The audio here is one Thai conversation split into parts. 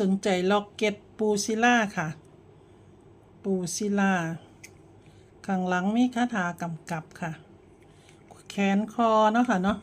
สนใจล็อกเก็ตปูซิล่าค่ะ ปูซิล่าข้างหลังมีคาถากำกับค่ะ แขนคอเนาะค่ะเนาะ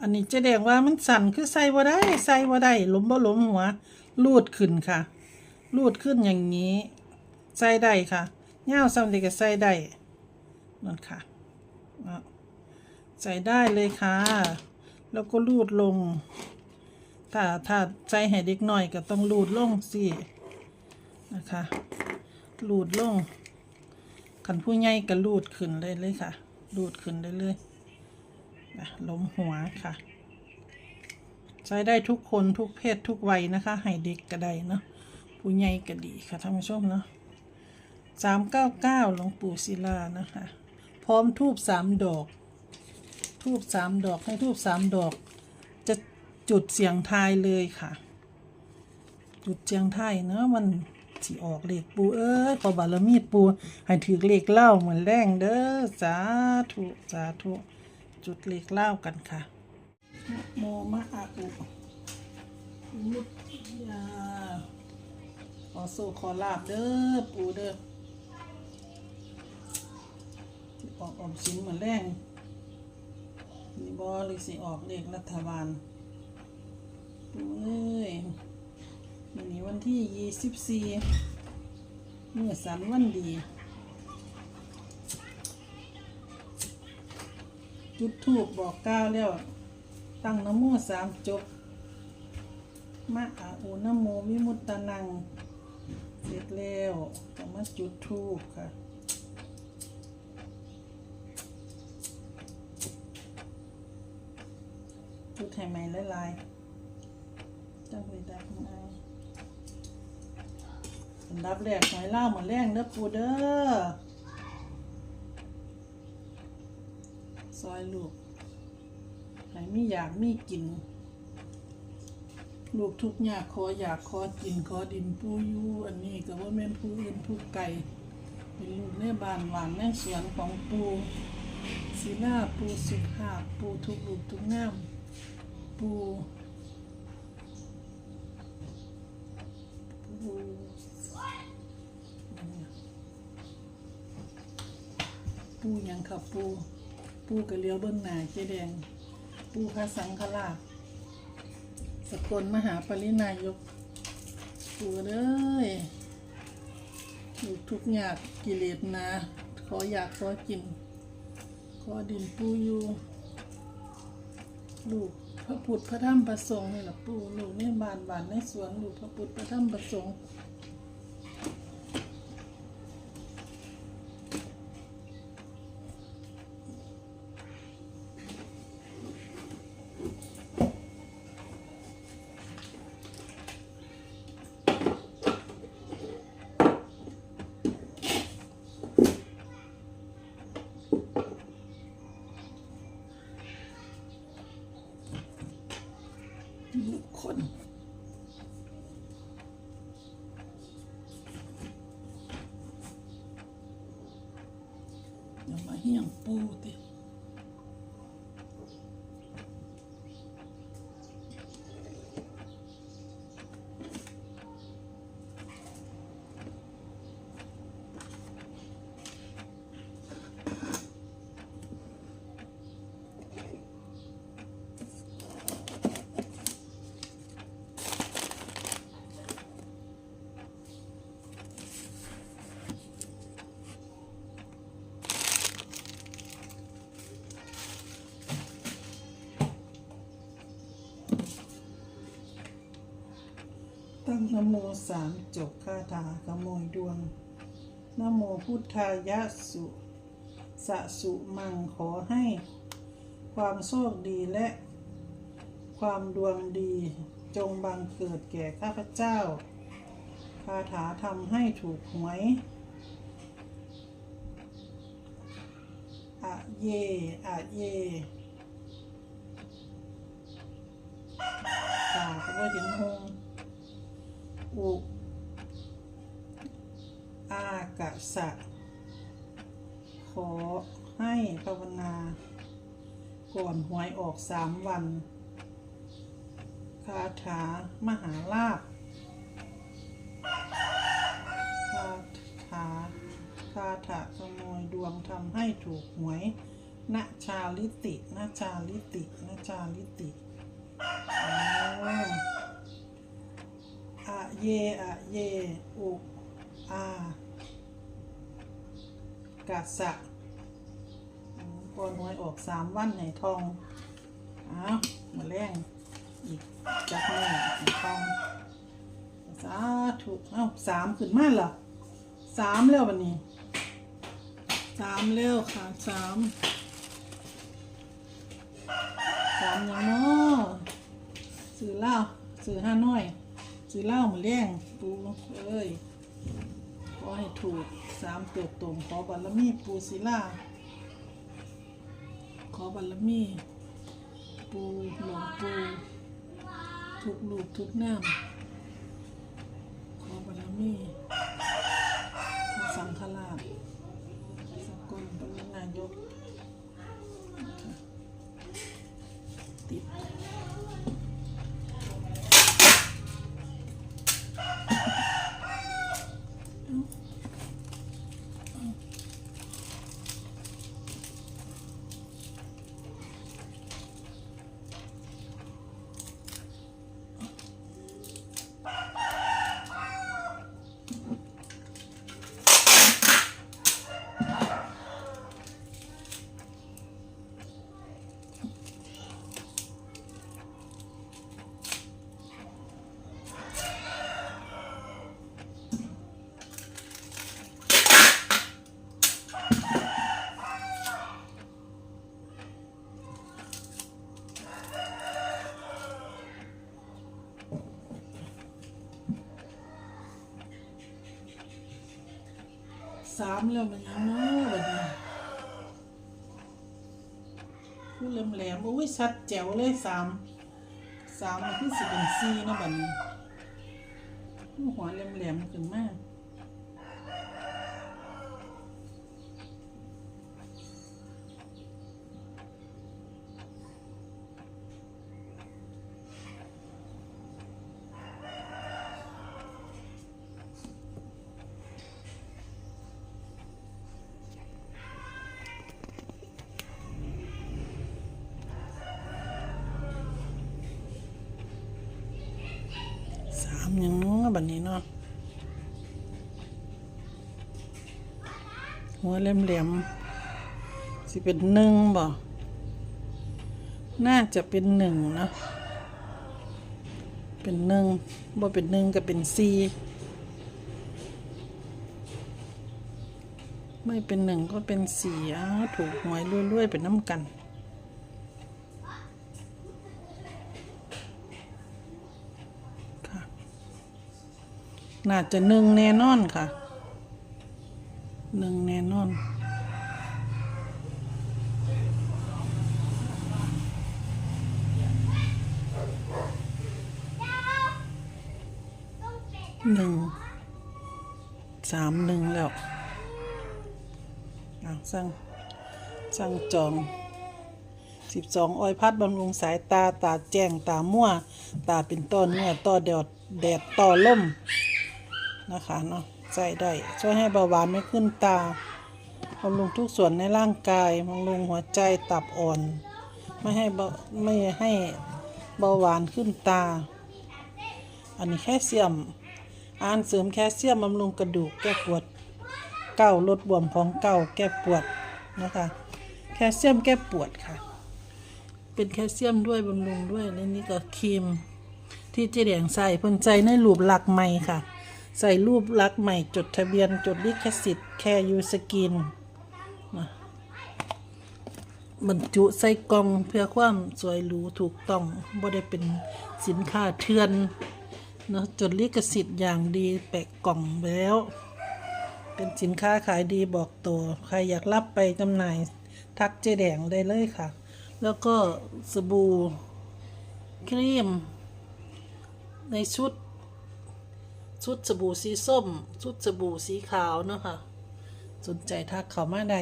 อันนี้จะเรียกว่ามันสั่นคือใส่บ่ได้ใส่บ่ได้ล้มบ่ล้มหัว ลูดขึ้นค่ะ ลูดขึ้นอย่างนี้ ใส่ได้ค่ะเง่าซ้ำเด็กก็ใส่ได้นั่นค่ะอะใส่ได้เลยค่ะ แล้วก็ลูดลง ถ้าถ้าใส่ให้เด็กหน่อยก็ต้องหลูดลงสินะคะหลูดลงขันผู้ใหญ่ก็หลูดขึ้นเลยเลยค่ะหลูดขึ้นได้เลยนะล้มหัวค่ะ ใช้ได้ทุกคนทุกเพศทุกวัยนะคะ ให้เด็กก็ได้เนาะผู้ใหญ่ก็ดีค่ะท่านผู้ชมเนาะสามเก้าเก้าหลวงปู่ศิลานะคะ พร้อมทูบสามดอก ทูบสามดอกให้ทูบสามดอก จะ จุดเสียงทายเลยค่ะ จุดเสียงทายเนาะมันสิออกเลขปูเอ้ยขอบารมีปูให้ถือเลขเล่าเหมือนแรงเด้อสาธุสาธุจุดเลขเล่ากันค่ะนะโมมะอาอุมุตยาขอโซขอลาบเด้อปูเด้อที่ออกออมสินเหมือนแรงนี่บอหรือสิออกเลขรัฐบาลปู เอ้ยวันนี้วันที่ยี่สิบสี่เมื่อสันวันดี จุดทูบบอกกล่าวแล้ว ตั้งนโมสามจบมะอาอุนโมวิมุตตนัง เสร็จแล้วก็มาจุดทูบค่ะจุดให้ไหมหลาย จังไปดับไงอันดับแรกหอยล่าเหมือนแรงเด้อปูเด้อซอยลูกให้มีอยากมีกิน ลูกทุกอยากขออยากขอกินขอดินปูยู่อันนี้ก็ว่าแม่นผู้อื่นผู้ไก่เป็นลูกในบ้านหวานในสวนของปูศิลาปูสุภาพปูทุกลูกทุกงามปู ปูปูยังขับปู ปูกระเลียวเบื้องหน้าเจแดง ปูพระสังฆราชสกลมหาปรินายก ปูเด้ยอยู่ทุกอยากกิเลสนะ ขออยากขอกิน ขอดินปูอยู่ ลูก พระพุทธพระธรรมพระสงฆ์นี่แหละปูลูกในบ้านบ้านในสวนหนูพระพุทธพระธรรมพระสงฆ์ คคลอย่ามาเฮี้ยงปูติ ตั้งนโมสามจบคาถาขโมยดวงนโมพุทธายะสุสะสุมังขอให้ ความโชคดีและ ความดวงดีจงบังเกิดแก่ข้าพเจ้า คาถาทำให้ถูกหวยอะเยอะเยตาก็ว่าเห็นหง อุอากะสขอให้ภาวนา ก่อนหวยออกสามวัน คาถามหาลาภคาถาคาถาขโมยดวงทำให้ถูกหวยนาชาลิตินาชาลิตินาชาลิติอ เยอะเยอุอากาสะก่อนหวยออกสามวันให้ทองอ้าวมาแรงอีกจักแม่ให้ทองสาธุเอ้าสามขึ้นมาเหรอสามแล้ววันนี้สามแล้วค่ะสามสามยังเนาะซื้อเหล้าซื้อห้าน้อย ซื้อเล้ามาเลี้ยงปูเอ้ยขอให้ถูกสามตัวตรงขอบารมีปูศิลาขอบารมีปูหลวงปูทุกลูกทุกน้ำขอบารมีพระสังฆราชสกุลปรินายก สามแล้วมันยังเนาะบัดนี้ผู้แหลมแหลมโอ้ยชัดแจ๋วเลยสามสามมันคือสิเป็นสี่นะบัดนี้ผู้หัวแหลมแหลมๆขึ้นมาก ยังเนาะบัดนี้เนาะหัวแหลมแหลมๆสิเป็นหนึ่งบ่ น่าจะเป็นหนึ่งนะ เป็นหนึ่งบ่เป็นหนึ่งก็เป็นสี่ไม่เป็นหนึ่งก็เป็นสี่อ้าถูกหวยรวยๆเป็นน้ำกัน น่าจะหนึ่งแน่นอนค่ะหนึ่งแน่นอนหนึ่งสามหนึ่งแล้วอะสั่งสั่งจองสิบสองออยพัดบำรุงสายตาตาแจ้งตามั่ว ตาเป็นต้อเนื้อต้อแดดแดดต้อล่ม นะคะเนาะใส่ได้ช่วยให้เบาหวานไม่ขึ้นตาบำรุงทุกส่วนในร่างกายบำรุงหัวใจตับอ่อน ไม่ให้เบาไม่ให้เบาหวานขึ้นตา อันนี้แคลเซียมอ่านเสริมแคลเซียมบำรุงกระดูกแก้ปวดเก้าลดบวมของเก้าแก้ปวดนะคะแคลเซียมแก้ปวดค่ะ เป็นแคลเซียมด้วยบำรุงด้วยและนี่ก็ครีมที่เจแดงใส่เพิ่นใจในรูปลักษณ์ใหม่ค่ะ ใส่รูปลักษณ์ใหม่จดทะเบียนจดลิขสิทธิ์แค่ยูสกินบรรจุใส่กล่องเพื่อความสวยหรูถูกต้องบ่ได้เป็นสินค้าเถื่อนเนาะจดลิขสิทธิ์อย่างดีแปะกล่องแล้ว เป็นสินค้าขายดีบอกตัวใครอยากรับไปจำหน่ายทักเจแดงได้เลยค่ะ แล้วก็สบู่ครีม ในชุด ชุดสบู่สีส้ม ชุดสบู่สีขาวเนาะค่ะ สนใจทักเขามาได้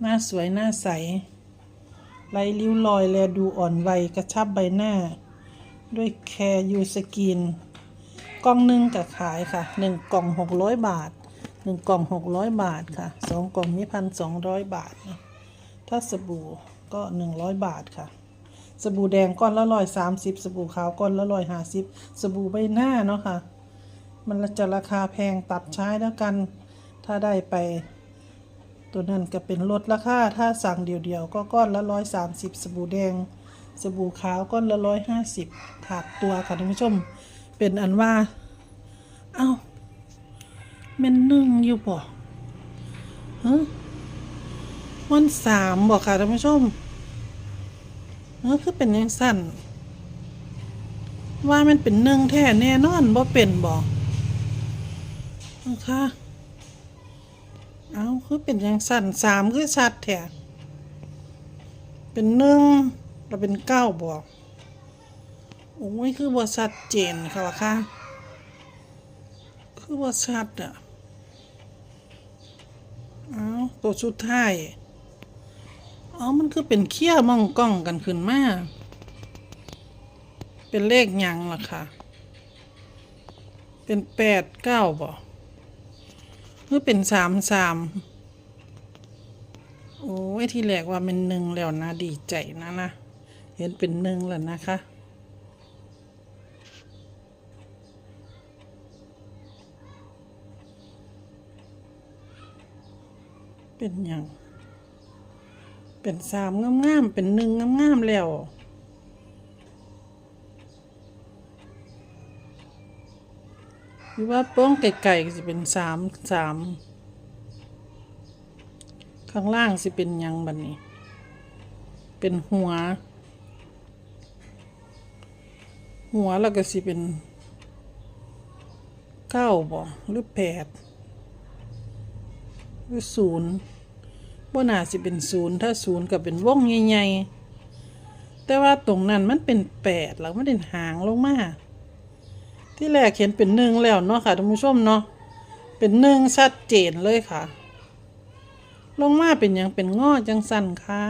หน้าสวยหน้าใสไรริ้วรอยแลดูอ่อนวัยกระชับใบหน้า ด้วยแคร์ยูสกินกล่องหนึ่งกับขายค่ะหนึ่งกล่องหกร้อยบาทหนึ่งกล่องหกร้อยบาทค่ะสองกล่องนี้พันสองร้อยบาทนะถ้าสบู่ก็หนึ่งร้อยบาทค่ะ สบู่แดงก้อนละร้อยสามสิบสบู่ขาวก้อนละร้อยห้าสิบสบู่ใบหน้าเนาะค่ะ มันจะราคาแพงตัดใช้แล้วกัน ถ้าได้ไป ตัวนั้นก็เป็นลดราคาถ้าสั่งเดียวๆ ก็ก้อนละร้อยสามสิบสบู่แดง สบู่ขาวก้อนละร้อยห้าสิบขาดตัวค่ะท่านผู้ชม เป็นอันว่า เอ้ามันหนึ่งอยู่บ่ฮะวันสามบอกค่ะท่านผู้ชมเออคือเป็นยังสั้นว่ามันเป็นหนึ่งแท้แน่นอนบ่เป็นบอก นะคะเอาคือเป็นยังสั่นสามคือชัดแท้เป็นหนึ่งเราเป็นเก้าบอกโอ้ยคือบ่ชัดเจนค่ะวะค่ะ คือบ่ชัดอะเอาตัวสุดท้ายเอามันคือเป็นเขี้ยวมองกล้องกันขึ้นมาเป็นเลขยังล่ะค่ะ เป็นแปดเก้าบ่ มื่อเป็นสามสามโอ้ยที่แรกว่าเป็นหนึ่งแล้วนะดีใจนะนะเห็นเป็นหนึ่งแล้วนะคะเป็นหยังเป็นสามงามๆ เป็นหนึ่งงามๆ แล้ว หรือว่าโป้งไก่ๆก็จะเป็นสามสามข้างล่างสิเป็นยังบันนี้ เป็นหัว หัวแล้วก็สิเป็นเก้าบ่หรือแปดหรือศูนย์บ่น่าสิเป็นศูนย์ถ้าศูนย์ก็เป็นวงใหญ่ๆแต่ว่าตรงนั้นมันเป็นแปดแล้วมันเป็นหางลงมา ที่แรกเขียนเป็นหนึ่งแล้วเนาะค่ะท่านผู้ชมเนาะเป็นหนึ่งชัดเจนเลยค่ะ ลงมาเป็นหยังเป็นงอจังสันค่ะ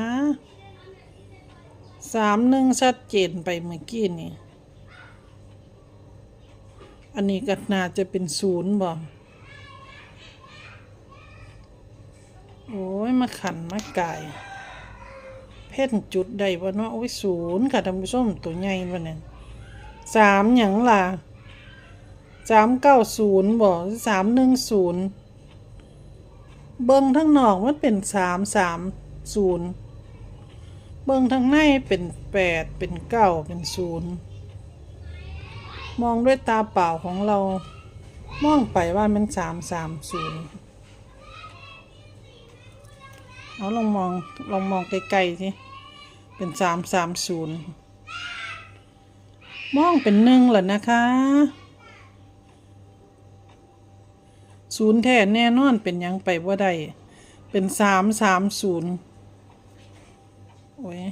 สามหนึ่งชัดเจนไปเมื่อกี้นี่อันนี้ก็น่าจะเป็นศูนย์บ่โอ้ยมาขันมาไก่เพ่นจุดใดวะเนาะโอ้ยศูนย์ค่ะท่านผู้ชมตัวใหญ่วะเนี่ยสามหยังล่ะ สามเก้าศูนย์บอกสามหนึ่งศูนย์เบิ้งทั้งนอกมันเป็นสามสามศูนย์เบิ้งทั้งในเป็นแปดเป็นเก้าเป็นศูนย์มองด้วยตาเปล่าของเรา มองไปว่ามันสามสามศูนย์เอาลองมองลองมองไกลๆสิเป็นสามสามศูนย์มองเป็นหนึ่งเหรอนะคะ ศูนย์แท้แน่นอนเป็นยังไปว่าได้เป็นสามสามศูนย์โอ้ย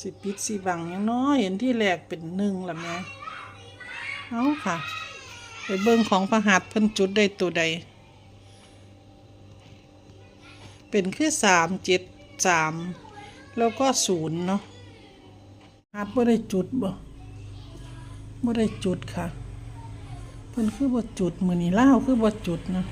สิปิดสิบังยังน้อยเห็นที่แรกเป็นหนึ่งละแม่เอาค่ะ ไปเบิ่งของประหัตเพิ่นจุดได้ตัวใด เป็นคือสามเจ็ดสามแล้วก็ศูนย์เนาะหัดบ่ได้จุดบ่ บ่ได้จุดค่ะ เพิ่นคือบ่จุดมือนี้ลาคือบ่จุดนะ